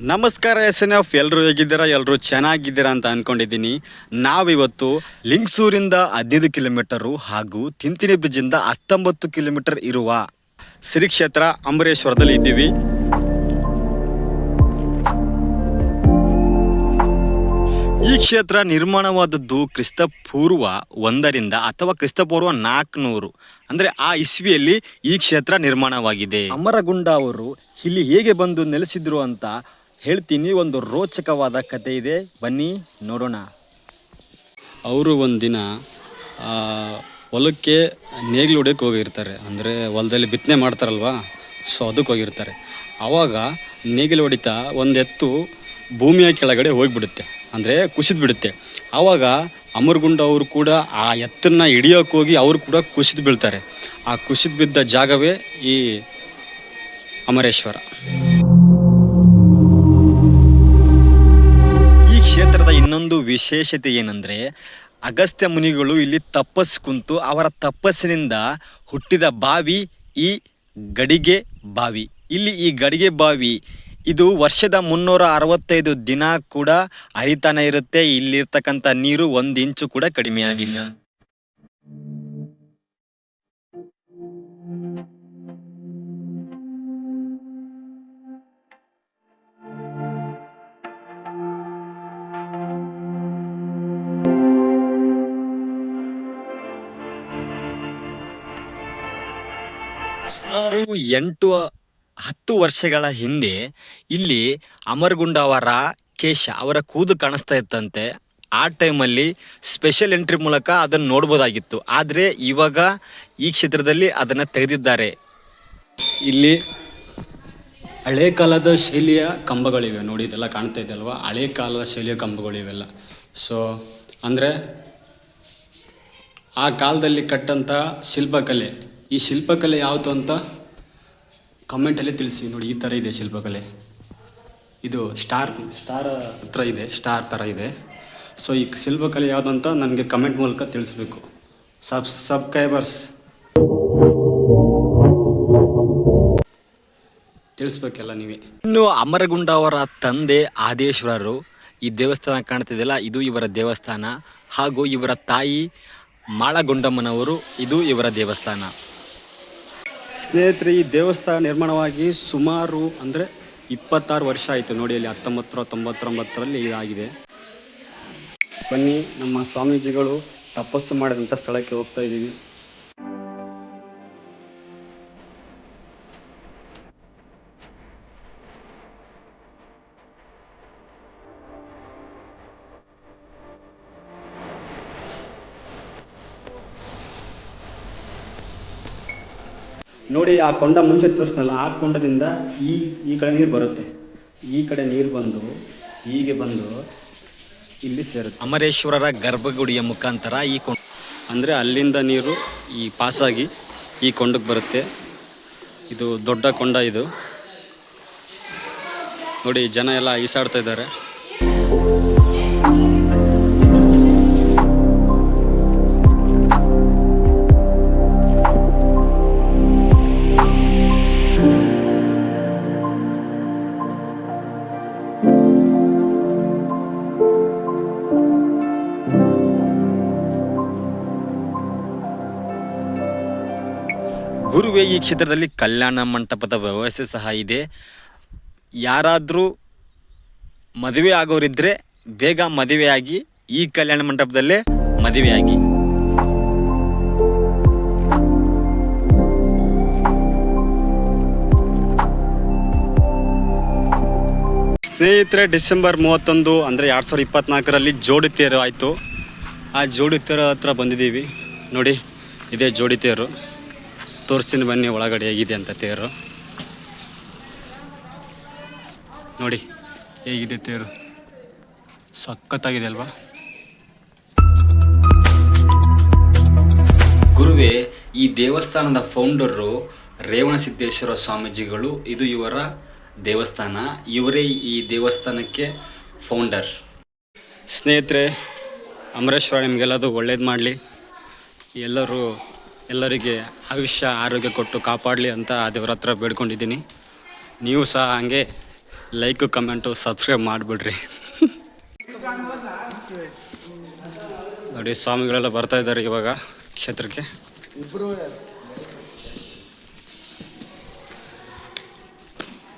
ನಮಸ್ಕಾರ S N F ಎಲ್ಲರೂ ಹೇಗಿದ್ದೀರಾ ಎಲ್ಲರೂ ಚೆನ್ನಾಗಿದ್ದೀರಾ ಅಂತ ಅನ್ಕೊಂಡಿದ್ದೀನಿ. ನಾವಿವತ್ತು ಲಿಂಗ್ಸೂರಿಂದ ಹದಿನೈದು ಕಿಲೋಮೀಟರು ಹಾಗೂ ತಿಂತಿನಿ ಬ್ರಿಡ್ಜಿಂದ ಹತ್ತೊಂಬತ್ತು ಕಿಲೋಮೀಟರ್ ಇರುವ ಶ್ರೀ ಕ್ಷೇತ್ರ ಅಂಬರೇಶ್ವರದಲ್ಲಿ ಇದ್ದೀವಿ. ಈ ಕ್ಷೇತ್ರ ನಿರ್ಮಾಣವಾದದ್ದು ಕ್ರಿಸ್ತ ಪೂರ್ವ ಒಂದರಿಂದ ಅಥವಾ ಕ್ರಿಸ್ತ ಪೂರ್ವ ನಾಲ್ಕುನೂರು, ಅಂದ್ರೆ ಆ ಇಸ್ವಿಯಲ್ಲಿ ಈ ಕ್ಷೇತ್ರ ನಿರ್ಮಾಣವಾಗಿದೆ. ಅಮರಗುಂಡ ಅವರು ಇಲ್ಲಿ ಹೇಗೆ ಬಂದು ನೆಲೆಸಿದ್ರು ಅಂತ ಹೇಳ್ತೀನಿ, ಒಂದು ರೋಚಕವಾದ ಕತೆ ಇದೆ. ಬನ್ನಿ, ನೋಡೋಣ. ಅವರು ಒಂದಿನ ಹೊಲಕ್ಕೆ ನೇಗಿಲು ಹೊಡೆಯಕ್ಕೆ ಹೋಗಿರ್ತಾರೆ. ಅಂದರೆ ಹೊಲದಲ್ಲಿ ಬಿತ್ತನೆ ಮಾಡ್ತಾರಲ್ವಾ? ಸೊ ಅದಕ್ಕೆ ಹೋಗಿರ್ತಾರೆ. ಆವಾಗ ನೇಗಿಲು ಹೊಡಿತಾ ಒಂದು ಎತ್ತು ಭೂಮಿಯ ಕೆಳಗಡೆ ಹೋಗಿಬಿಡುತ್ತೆ. ಅಂದರೆ ಕುಸಿದು ಬಿಡುತ್ತೆ. ಆವಾಗ ಅಮರಗುಂಡ ಅವರು ಕೂಡ ಆ ಎತ್ತನ್ನ ಹಿಡಿಯೋಕೆ ಹೋಗಿ ಅವರು ಕೂಡ ಕುಸಿದು ಬೀಳ್ತಾರೆ. ಆ ಕುಸಿದು ಬಿದ್ದ ಜಾಗವೇ ಈ ಅಮರೇಶ್ವರ. ಕ್ಷೇತ್ರದ ಇನ್ನೊಂದು ವಿಶೇಷತೆ ಏನಂದ್ರೆ, ಅಗಸ್ತ್ಯ ಮುನಿಗಳು ಇಲ್ಲಿ ತಪಸ್ ಕುಂತು ಅವರ ತಪಸ್ಸಿನಿಂದ ಹುಟ್ಟಿದ ಬಾವಿ ಈ ಗಡಿಗೆ ಬಾವಿ. ಇಲ್ಲಿ ಈ ಗಡಿಗೆ ಬಾವಿ, ಇದು ವರ್ಷದ ಮುನ್ನೂರ ಅರವತ್ತೈದು ದಿನ ಕೂಡ ಹರಿತಾನೆ ಇರುತ್ತೆ. ಇಲ್ಲಿರ್ತಕ್ಕಂಥ ನೀರು ಒಂದು ಇಂಚು ಕೂಡ ಕಡಿಮೆ ಸುಮಾರು ಎಂಟು ಹತ್ತು ವರ್ಷಗಳ ಹಿಂದೆ ಇಲ್ಲಿ ಅಮರ್ಗುಂಡ ಅವರ ಕೇಶ ಅವರ ಕೂದು ಕಾಣಿಸ್ತಾ ಇತ್ತಂತೆ. ಆ ಟೈಮಲ್ಲಿ ಸ್ಪೆಷಲ್ ಎಂಟ್ರಿ ಮೂಲಕ ಅದನ್ನು ನೋಡ್ಬೋದಾಗಿತ್ತು. ಆದರೆ ಇವಾಗ ಈ ಕ್ಷೇತ್ರದಲ್ಲಿ ಅದನ್ನು ತೆಗೆದಿದ್ದಾರೆ. ಇಲ್ಲಿ ಹಳೆ ಕಾಲದ ಶೈಲಿಯ ಕಂಬಗಳಿವೆ. ನೋಡಿ, ಇದೆಲ್ಲ ಕಾಣ್ತಾ ಇದೆ ಅಲ್ವಾ? ಹಳೆ ಕಾಲದ ಶೈಲಿಯ ಕಂಬಗಳಿವೆಲ್ಲ ಸೊ ಅಂದರೆ ಆ ಕಾಲದಲ್ಲಿ ಕಟ್ಟಂಥ ಶಿಲ್ಪಕಲೆ ಈ ಶಿಲ್ಪಕಲೆ ಯಾವುದು ಅಂತ ಕಮೆಂಟಲ್ಲಿ ತಿಳಿಸಿ. ನೋಡಿ, ಈ ಥರ ಇದೆ ಶಿಲ್ಪಕಲೆ. ಇದು ಸ್ಟಾರ್ ಸ್ಟಾರ್ ಹತ್ರ ಇದೆ ಸ್ಟಾರ್ ಥರ ಇದೆ. ಸೊ ಈ ಶಿಲ್ಪಕಲೆ ಯಾವುದು ಅಂತ ನನಗೆ ಕಮೆಂಟ್ ಮೂಲಕ ತಿಳಿಸ್ಬೇಕು. ಸಬ್ ಸಬ್ಸ್ಕ್ರೈಬರ್ಸ್ ತಿಳಿಸ್ಬೇಕೆಲ್ಲ ನೀವೇ. ಇನ್ನು ಅಮರಗುಂಡ ಅವರ ತಂದೆ ಆದೇಶ್ವರರು ಈ ದೇವಸ್ಥಾನ ಕಾಣ್ತಿದೆಯಲ್ಲ, ಇದು ಇವರ ದೇವಸ್ಥಾನ. ಹಾಗೂ ಇವರ ತಾಯಿ ಮಾಳಗೊಂಡಮ್ಮನವರು, ಇದು ಇವರ ದೇವಸ್ಥಾನ. ಸ್ನೇಹಿತರೆ, ಈ ದೇವಸ್ಥಾನ ನಿರ್ಮಾಣವಾಗಿ ಸುಮಾರು ಅಂದರೆ ಇಪ್ಪತ್ತಾರು ವರ್ಷ ಆಯಿತು ನೋಡಿ ಅಲ್ಲಿ ಹತ್ತೊಂಬತ್ತರ ತೊಂಬತ್ತೊಂಬತ್ತರಲ್ಲಿ ಇದಾಗಿದೆ. ಬನ್ನಿ, ನಮ್ಮ ಸ್ವಾಮೀಜಿಗಳು ತಪಸ್ಸು ಮಾಡಿದಂಥ ಸ್ಥಳಕ್ಕೆ ಹೋಗ್ತಾ ಇದ್ದೀವಿ. ನೋಡಿ ಆ ಕೊಂಡ ಮುಂಚೆ ತೋರಿಸ್ನಲ್ಲ ಆ ಕೊಂಡದಿಂದ ಈ ಈ ಕಡೆ ನೀರು ಬರುತ್ತೆ. ಈ ಕಡೆ ನೀರು ಬಂದು ಹೀಗೆ ಬಂದು ಇಲ್ಲಿ ಸೇರುತ್ತೆ. ಅಮರೇಶ್ವರರ ಗರ್ಭಗುಡಿಯ ಮುಖಾಂತರ ಈ ಕೊಂಡ ಅಂದರೆ ಅಲ್ಲಿಂದ ನೀರು ಈ ಪಾಸಾಗಿ ಈ ಕೊಂಡಕ್ಕೆ ಬರುತ್ತೆ. ಇದು ದೊಡ್ಡ ಕೊಂಡ ಇದು. ನೋಡಿ ಜನ ಎಲ್ಲ ಈಸಾಡ್ತಾ ಇದ್ದಾರೆ. ಗುರುವೇ ಈ ಕ್ಷೇತ್ರದಲ್ಲಿ ಕಲ್ಯಾಣ ಮಂಟಪದ ವ್ಯವಸ್ಥೆ ಸಹ ಇದೆ. ಯಾರಾದರೂ ಮದುವೆ ಆಗೋರಿದ್ರೆ ಬೇಗ ಮದುವೆಯಾಗಿ ಈ ಕಲ್ಯಾಣ ಮಂಟಪದಲ್ಲೇ ಮದುವೆಯಾಗಿ. ಸ್ನೇಹಿತರೆ, ಡಿಸೆಂಬರ್ ಮೂವತ್ತೊಂದು ಅಂದರೆ ಎರಡು ಸಾವಿರದ ಇಪ್ಪತ್ತ್ನಾಲ್ಕರಲ್ಲಿ ಜೋಡಿ ತೇರು ಆಯಿತು. ಆ ಜೋಡಿ ತೇರು ಹತ್ರ ಬಂದಿದ್ದೀವಿ. ನೋಡಿ, ಇದೇ ಜೋಡಿ ತೇರು. ತೋರಿಸ್ತೀನಿ ಬನ್ನಿ ಒಳಗಡೆ ಹೇಗಿದೆ ಅಂತ ತೇರು. ನೋಡಿ ಹೇಗಿದೆ ತೇರು. ಸಖತ್ತಾಗಿದೆ ಅಲ್ವಾ? ಗುರುವೇ ಈ ದೇವಸ್ಥಾನದ ಫೌಂಡರು ರೇವಣ ಸಿದ್ದೇಶ್ವರ ಸ್ವಾಮೀಜಿಗಳು ಇದು ಇವರ ದೇವಸ್ಥಾನ. ಇವರೇ ಈ ದೇವಸ್ಥಾನಕ್ಕೆ ಫೌಂಡರ್. ಸ್ನೇಹಿತರೆ ಅಮರೇಶ್ವರ ನಿಮಗೆಲ್ಲದು ಒಳ್ಳೇದು ಮಾಡಲಿ. ಎಲ್ಲರೂ ಎಲ್ಲರಿಗೆ ಆಯುಷ್ಯ, ಆರೋಗ್ಯ ಕೊಟ್ಟು ಕಾಪಾಡಲಿ ಅಂತ ದೇವ್ರ ಹತ್ರ ಬೇಡ್ಕೊಂಡಿದ್ದೀನಿ. ನೀವು ಸಹ ಹಂಗೆ ಲೈಕು ಕಮೆಂಟು ಸಬ್ಸ್ಕ್ರೈಬ್ ಮಾಡಿಬಿಡ್ರಿ. ನೋಡಿ, ಸ್ವಾಮಿಗಳೆಲ್ಲ ಬರ್ತಾ ಇದ್ದಾರೆ ಇವಾಗ ಕ್ಷೇತ್ರಕ್ಕೆ.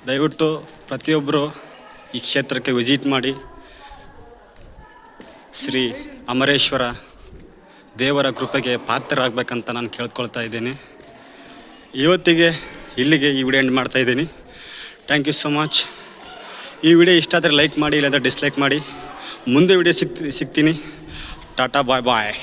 ದಯವಿಟ್ಟು ಪ್ರತಿಯೊಬ್ಬರು ಈ ಕ್ಷೇತ್ರಕ್ಕೆ ವಿಸಿಟ್ ಮಾಡಿ. ಶ್ರೀ ಅಮರೇಶ್ವರ ದೇವರ ಕೃಪೆಗೆ ಪಾತ್ರರಾಗಬೇಕಂತ ನಾನು ಕೇಳ್ಕೊಳ್ತಾ ಇದ್ದೀನಿ. ಇವತ್ತಿಗೆ, ಇಲ್ಲಿಗೆ ಈ ವಿಡಿಯೋ ಎಂಡ್ ಮಾಡ್ತಾ ಇದ್ದೀನಿ. ಥ್ಯಾಂಕ್ ಯು ಸೊ ಮಚ್ ಈ ವಿಡಿಯೋ ಇಷ್ಟ ಆದರೆ ಲೈಕ್ ಮಾಡಿ, ಇಲ್ಲಾಂದರೆ ಡಿಸ್ಲೈಕ್ ಮಾಡಿ. ಮುಂದೆ ವಿಡಿಯೋ ಸಿಗ್ತಿ ಸಿಗ್ತೀನಿ. ಟಾಟಾ ಬಾಯ್ ಬಾಯ್